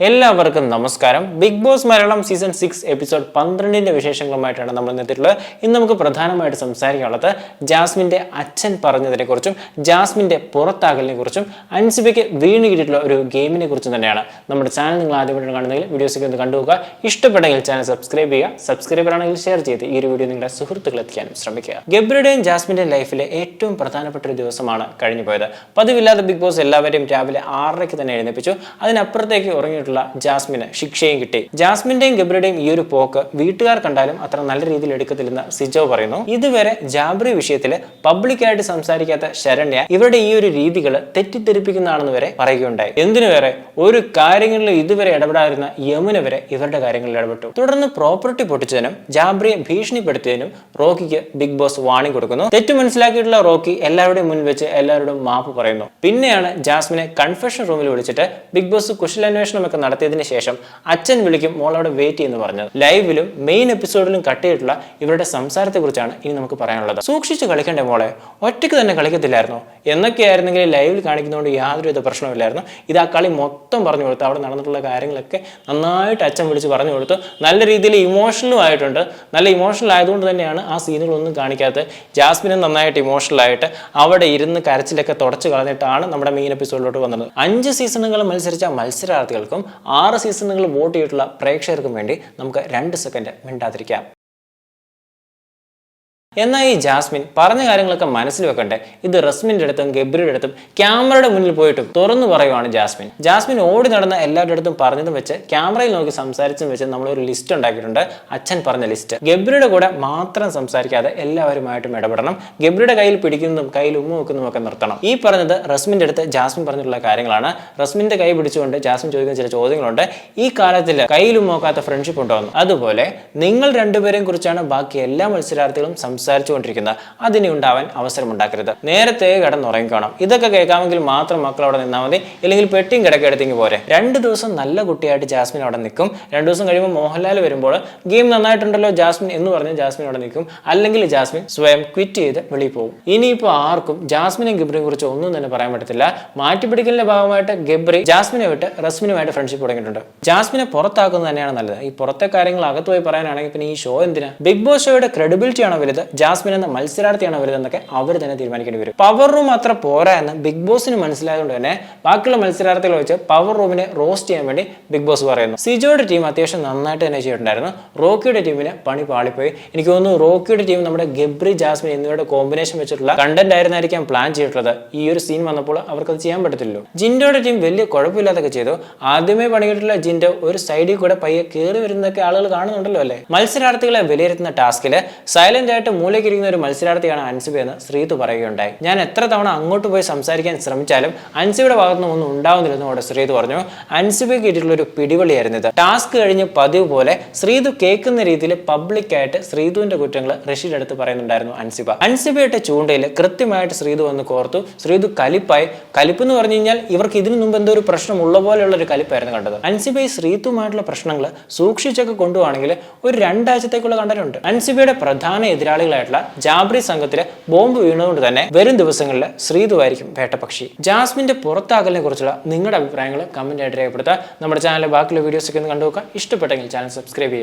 എല്ലാവർക്കും നമസ്കാരം. Big Boss Malayalam season six episode പന്ത്രണ്ടിന്റെ വിശേഷങ്ങളുമായിട്ടാണ് നമ്മൾ ഇന്നെത്തിയിട്ടുള്ളത് ഇന്ന് നമുക്ക് പ്രധാനമായിട്ട് സംസാരിക്കാനുള്ളത് ജാസ്മിന്റെ അച്ഛൻ പറഞ്ഞതിനെ കുറിച്ചും ജാസ്മിന്റെ പുറത്താകലിനെ കുറിച്ചും അൻസിബയ്ക്ക് വീണ് കിട്ടിയിട്ടുള്ള ഒരു ഗെയിമിനെ കുറിച്ചും തന്നെയാണ്. നമ്മുടെ ചാനൽ നിങ്ങൾ ആദ്യമായിട്ട് കാണുന്നെങ്കിൽ വീഡിയോസൊക്കെ ഒന്ന് കണ്ടുപോകുക ഇഷ്ടപ്പെട്ടെങ്കിൽ ചാനൽ സബ്സ്ക്രൈബ് ചെയ്യുക. സബ്സ്ക്രൈബർ ആണെങ്കിൽ ഷെയർ ചെയ്ത് ഈ ഒരു വീഡിയോ നിങ്ങളുടെ സുഹൃത്തുക്കൾ എത്തിക്കാനും ശ്രമിക്കുക. ഗബ്രിയുടെയും ജാസ്മിന്റെ ലൈഫിലെ ഏറ്റവും പ്രധാനപ്പെട്ട ഒരു ദിവസമാണ് കഴിഞ്ഞു പോയത് പതിവില്ലാതെ ബിഗ് ബോസ് എല്ലാവരെയും രാവിലെ ആറരയ്ക്ക് തന്നെ എഴുന്നേപ്പിച്ചു. അതിനപ്പുറത്തേക്ക് ഉറങ്ങിയിട്ടുള്ള ജാസ്മിന് ശിക്ഷയും കിട്ടി. ജാസ്മിന്റെയും ഗബ്രിയുടെയും ഈ ഒരു പോക്ക് വീട്ടുകാർ കണ്ടാലും അത്ര നല്ല രീതിയിൽ എടുക്കത്തില്ലെന്ന് സിജോ പറയുന്നു. ഇതുവരെ ജാബ്രി വിഷയത്തിൽ പബ്ലിക്കായിട്ട് സംസാരിക്കാത്ത ശരണ്യ ഇവരുടെ ഈ ഒരു രീതികൾ തെറ്റിദ്ധരിപ്പിക്കുന്നതാണെന്ന് വരെ പറയുകയുണ്ടായി. എന്തിനു വരെ ഒരു കാര്യങ്ങളിൽ ഇതുവരെ ഇടപെടാതിരുന്ന യമുന വരെ ഇവരുടെ കാര്യങ്ങളിൽ ഇടപെട്ടു. തുടർന്ന് പ്രോപ്പർട്ടി പൊട്ടിച്ചതിനും ജാബ്രിയെ ഭീഷണിപ്പെടുത്തിയതിനും റോക്കിക്ക് ബിഗ് ബോസ് വാണിംഗ് കൊടുക്കുന്നു. തെറ്റു മനസ്സിലാക്കിയിട്ടുള്ള റോക്കി എല്ലാവരുടെയും മുന്നിൽ വെച്ച് എല്ലാവരോടും മാപ്പ് പറയുന്നു. പിന്നെയാണ് ജാസ്മിനെ കൺഫെഷൻ റൂമിൽ വിളിച്ചിട്ട് ബിഗ് ബോസ് കുശലാന്വേഷണം ഒക്കെ നടത്തിയതിന് ശേഷം അച്ഛൻ വിളിക്കും മോൾ വെയിറ്റ് എന്ന് പറഞ്ഞത് ലൈവിലും മെയിൻ എപ്പിസോഡിലും കട്ട് ചെയ്തിട്ടുള്ള ഇവരുടെ സംസാരത്തെ കുറിച്ചാണ് ഇനി നമുക്ക് പറയാനുള്ളത്. സൂക്ഷിച്ച് കളിക്കേണ്ട മോളെ? ഒറ്റയ്ക്ക് തന്നെ കളിക്കത്തില്ലായിരുന്നു? എന്നൊക്കെയായിരുന്നെങ്കിൽ ലൈവിൽ കാണിക്കുന്നതുകൊണ്ട് യാതൊരുവിധ പ്രശ്നമില്ലായിരുന്നു ഇത് ആ കളി മൊത്തം പറഞ്ഞു കൊടുത്തു അവിടെ നടന്നിട്ടുള്ള കാര്യങ്ങളൊക്കെ നന്നായിട്ട് അച്ഛൻ വിളിച്ച് പറഞ്ഞു കൊടുത്തു. നല്ല രീതിയിൽ ഇമോഷണലും ആയിട്ടുണ്ട്. നല്ല ഇമോഷണൽ ആയതുകൊണ്ട് തന്നെയാണ് സീനുകളൊന്നും കാണിക്കാത്ത ജാസ്മിനും നന്നായിട്ട് ഇമോഷണൽ ആയിട്ട് അവിടെ ഇരുന്ന് കരച്ചിലൊക്കെ തുടച്ചു കളഞ്ഞിട്ടാണ് നമ്മുടെ മെയിൻ എപ്പിസോഡിലോട്ട് വന്നത്. അഞ്ച് സീസണുകൾ മത്സരിച്ച മത്സരാർത്ഥികൾക്കും ആറ് സീസണുകൾ വോട്ട് ചെയ്തിട്ടുള്ള പ്രേക്ഷകർക്കും വേണ്ടി നമുക്ക് രണ്ട് സെക്കൻഡ് മിണ്ടാതിരിക്കാം. എന്നാൽ ഈ ജാസ്മിൻ പറഞ്ഞ കാര്യങ്ങളൊക്കെ മനസ്സിൽ വെക്കണ്ടേ? ഇത് റസ്മിന്റെ അടുത്തും ഗബ്രിയുടെ അടുത്തും ക്യാമറയുടെ മുന്നിൽ പോയിട്ടും തുറന്നു പറയുവാണ് ജാസ്മിൻ. ജാസ്മിൻ ഓടി നടന്ന എല്ലാവരുടെ അടുത്തും പറഞ്ഞതും വെച്ച് ക്യാമറയിൽ നോക്കി സംസാരിച്ചും വെച്ച് നമ്മളൊരു ലിസ്റ്റ് ഉണ്ടാക്കിയിട്ടുണ്ട്. അച്ഛൻ പറഞ്ഞ ലിസ്റ്റ് ഗബ്രിയുടെ കൂടെ മാത്രം സംസാരിക്കാതെ എല്ലാവരുമായിട്ടും ഇടപെടണം. ഗബ്രിയുടെ കയ്യിൽ പിടിക്കുന്നതും കയ്യിൽ ഉമ്മ വെക്കുന്നതും ഒക്കെ നിർത്തണം. ഈ പറഞ്ഞത് റസ്മിന്റെ അടുത്ത് ജാസ്മിൻ പറഞ്ഞിട്ടുള്ള കാര്യങ്ങളാണ്. റസ്മിന്റെ കൈ പിടിച്ചുകൊണ്ട് ജാസ്മിൻ ചോദിക്കുന്ന ചില ചോദ്യങ്ങളുണ്ട്. ഈ കാലത്തിൽ കയ്യിലും നോക്കാത്ത ഫ്രണ്ട്ഷിപ്പ് ഉണ്ടാകുന്നു അതുപോലെ നിങ്ങൾ രണ്ടുപേരെയും കുറിച്ചാണ് ബാക്കി എല്ലാ മത്സരാർത്ഥികളും സംസാരിച്ചുകൊണ്ടിരിക്കുന്നത് അതിനി ഉണ്ടാവാൻ അവസരം ഉണ്ടാക്കരുത് നേരത്തെ കിടന്നുറങ്ങിക്കണം. ഇതൊക്കെ കേൾക്കാമെങ്കിൽ മാത്രം മക്കൾ അവിടെ നിന്നാൽ മതി. ഇല്ലെങ്കിൽ പെട്ടിയും കിടക്കെടുത്തെങ്കിൽ പോരെ. രണ്ട് ദിവസം നല്ല കുട്ടിയായിട്ട് ജാസ്മിൻ അവിടെ നിൽക്കും. രണ്ട് ദിവസം കഴിയുമ്പോൾ മോഹൻലാൽ വരുമ്പോൾ ഗെയിം നന്നായിട്ടുണ്ടല്ലോ ജാസ്മിൻ എന്ന് പറഞ്ഞ് ജാസ്മിൻ അവിടെ നിൽക്കും. അല്ലെങ്കിൽ ജാസ്മിൻ സ്വയം ക്വിറ്റ് ചെയ്ത് വെളിയിൽ പോകും. ഇനിയിപ്പോൾ ആർക്കും ജാസ്മിനും ഗബ്രിയെ കുറിച്ച് ഒന്നും തന്നെ പറയാൻ പറ്റത്തില്ല. മാറ്റിപ്പിടിക്കലിന്റെ ഭാഗമായിട്ട് ഗബ്രി ജാസ്മിനെ വിട്ട് റസ്മിനുമായിട്ട് ഫ്രണ്ട്ഷിപ്പ് തുടങ്ങിയിട്ടുണ്ട്. ജാസ്മിനെ പുറത്താക്കുന്നത് തന്നെയാണ് നല്ലത്. ഈ പുറത്തെ കാര്യങ്ങൾ അകത്ത് പോയി പറയാനാണെങ്കിൽ പിന്നെ ഈ ഷോ എന്തിനാ? ബിഗ് ബോസ് ഷോയുടെ ക്രെഡിബിലിറ്റി ആണോ വലുത്? ജാസ്മിൻ എന്ന മത്സരാർത്ഥിയാണ് അവരുടെ എന്നൊക്കെ അവർ തന്നെ തീരുമാനിക്കേണ്ടി വരും. പവർ റൂം അത്ര പോരാ എന്ന് ബിഗ് ബോസിന് മനസ്സിലായതുകൊണ്ട് തന്നെ ബാക്കിയുള്ള മത്സരാർത്ഥികളെ വെച്ച് പവർ റൂമിനെ റോസ്റ്റ് ചെയ്യാൻ വേണ്ടി ബിഗ് ബോസ് പറയുന്നു. സിജോയുടെ ടീം അത്യാവശ്യം നന്നായിട്ട് തന്നെ ചെയ്തിട്ടുണ്ടായിരുന്നു. റോക്കിയുടെ ടീമിന് പണി പാളിപ്പോയി. എനിക്ക് തോന്നുന്നു റോക്കിയുടെ ടീം നമ്മുടെ ഗബ്രി ജാസ്മിൻ എന്നിവരുടെ കോമ്പിനേഷൻ വെച്ചിട്ടുള്ള കണ്ടന്റ് ആയിരുന്നായിരിക്കാം പ്ലാൻ ചെയ്തിട്ടുള്ളത്. ഈ ഒരു സീൻ വന്നപ്പോൾ അവർക്കത് ചെയ്യാൻ പറ്റത്തില്ലല്ലോ. ജിൻഡോയുടെ ടീം വലിയ കുഴപ്പമില്ലാതൊക്കെ ചെയ്തു. ആദ്യമേ പണിയിട്ടുള്ള ജിൻഡോ ഒരു സൈഡിൽ കൂടെ പയ്യെ കയറി വരുന്നതൊക്കെ ആളുകൾ കാണുന്നുണ്ടല്ലോ അല്ലേ? മത്സരാർത്ഥികളെ വിലയിരുത്തുന്ന ടാസ്കിൽ സൈലന്റ് ആയിട്ട് മൂലയ്ക്കിരിക്കുന്ന ഒരു മത്സരാർത്ഥിയാണ് അൻസിബ എന്ന് ശ്രീതു പറയുകയുണ്ടായി. ഞാൻ എത്ര തവണ അങ്ങോട്ട് പോയി സംസാരിക്കാൻ ശ്രമിച്ചാലും അൻസിബയുടെ ഭാഗത്തുനിന്ന് ഒന്നും ഉണ്ടാവുന്നില്ലെന്നും അവിടെ ശ്രീതു പറഞ്ഞു. അൻസിബയ്ക്ക് കിട്ടിയിട്ടുള്ള ഒരു പിടിവളിയായിരുന്നു ഇത്. ടാസ്ക് കഴിഞ്ഞ് പതിവ് പോലെ ശ്രീതു കേൾക്കുന്ന രീതിയിൽ പബ്ലിക്കായിട്ട് ശ്രീതുവിന്റെ കുറ്റങ്ങൾ റഷീദ് അടുത്ത് പറയുന്നുണ്ടായിരുന്നു അൻസിബ. അൻസിബയുടെ ചൂണ്ടയിൽ കൃത്യമായിട്ട് ശ്രീതു വന്ന് കോർത്തു. ശ്രീതു കലിപ്പായി. കലിപ്പ് എന്ന് പറഞ്ഞു കഴിഞ്ഞാൽ ഇവർക്ക് ഇതിനു മുമ്പ് എന്തോ ഒരു പ്രശ്നം ഉള്ള പോലെയുള്ള ഒരു കലിപ്പായിരുന്നു കണ്ടത്. അൻസിബ ഈ ശ്രീതുമായിട്ടുള്ള പ്രശ്നങ്ങൾ സൂക്ഷിച്ചൊക്കെ കൊണ്ടുപോകണമെങ്കിൽ ഒരു രണ്ടാഴ്ചത്തേക്കുള്ള കണ്ടനുണ്ട് അൻസിബയുടെ പ്രധാന എതിരാളികളായിട്ടുള്ള ജാബ്രി സംഘത്തിലെ ബോംബ് വീണതുകൊണ്ട് തന്നെ വരും ദിവസങ്ങളിൽ ശ്രീതുവായിരിക്കും വേട്ടപക്ഷി ജാസ്മിന്റെ പുറത്താകലിനെ കുറിച്ചുള്ള നിങ്ങളുടെ അഭിപ്രായങ്ങൾ കമന്റ് ആയിട്ട് രേഖപ്പെടുത്തുക. നമ്മുടെ ചാനലിലെ ബാക്കിയുള്ള വീഡിയോസ് ഒക്കെ ഒന്ന് കണ്ടുനോക്കുക. ഇഷ്ടപ്പെട്ടെങ്കിൽ ചാനൽ സബ്സ്ക്രൈബ് ചെയ്യുക.